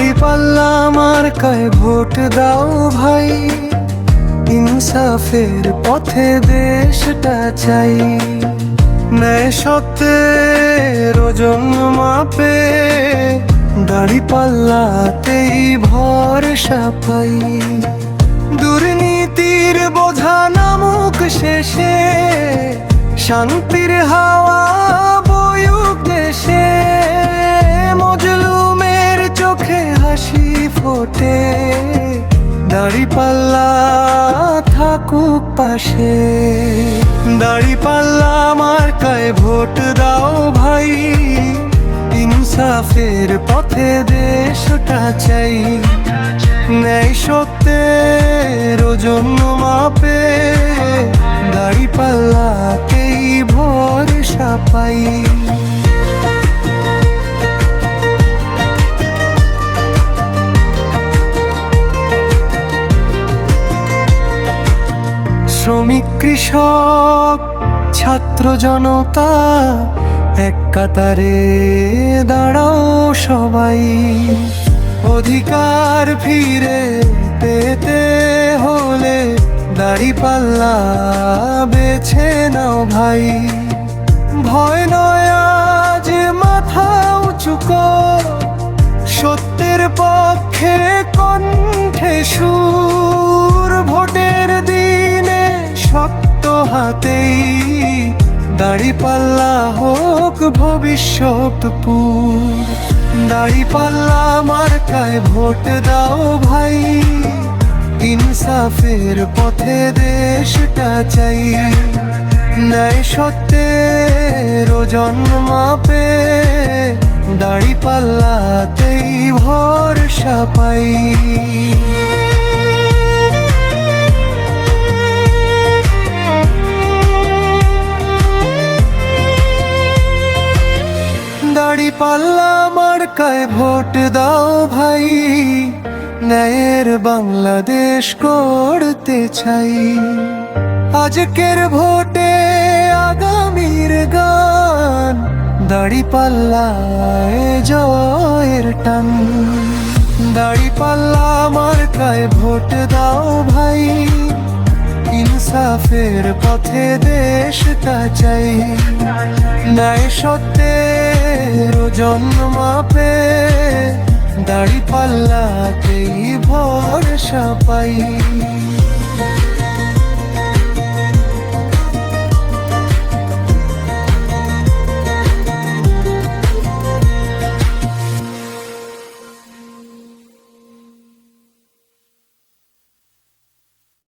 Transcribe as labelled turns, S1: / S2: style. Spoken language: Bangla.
S1: দাড়ি পাল্লা মার্কায় ভোট দাও ভাই। ইনসাফের পথে দেশটা চাই। ন্যায় সত্যের ওজন মাপে, দাড়ি পাল্লাতেই ভরসা পাই। দুর্নীতির বোঝা নামুক শেষে, শান্তির হাওয়া ফোটে দাড়ি পাল্লা থাকুক পাশে। দাড়ি পাল্লা মার্কায় ভোট দাও ভাই। ইনসাফের পথে দেশটা চাই। ন্যায় সত্যের ওজন মাপে। দাড়ি পাল্লাতেই ভরসা পাই। শ্রমিক, কৃষক, ছাত্র জনতা, এক কাতারে দাঁড়াও সবাই। অধিকার ফিরে পেতে হলে দাড়ি পাল্লা বেছে নাও ভাই। ভয় নয় আজ মাথা উঁচু সত্যের পক্ষে কণ্ঠে সুর শক্ত হাতেই দাড়ি পাল্লা হোক ভবিষ্যৎ পুর। দাড়ি পাল্লা মার্কায় ভোট দাও ভাই। ইনসাফের পথে দেশটা চাই। ন্যায় সত্যের জন্ম মাপে দাড়ি পাল্লাতেই ভরসা পাই। পাল্লা মার্কায় ভোট দাও ভাই। ন্যায়ের বাংলাদেশ করতে চাই। আজকের ভোটে আগামীর গান, দাড়ি পাল্লায় জয়ের টান। দাড়ি পাল্লা মার্কায় ভোট দাও ভাই, ইনসাফের পথে দেশটা চাই। ন্যায় সত্যের জন্ম মাপে দাড়ি পাল্লাতেই ভরসা পাই।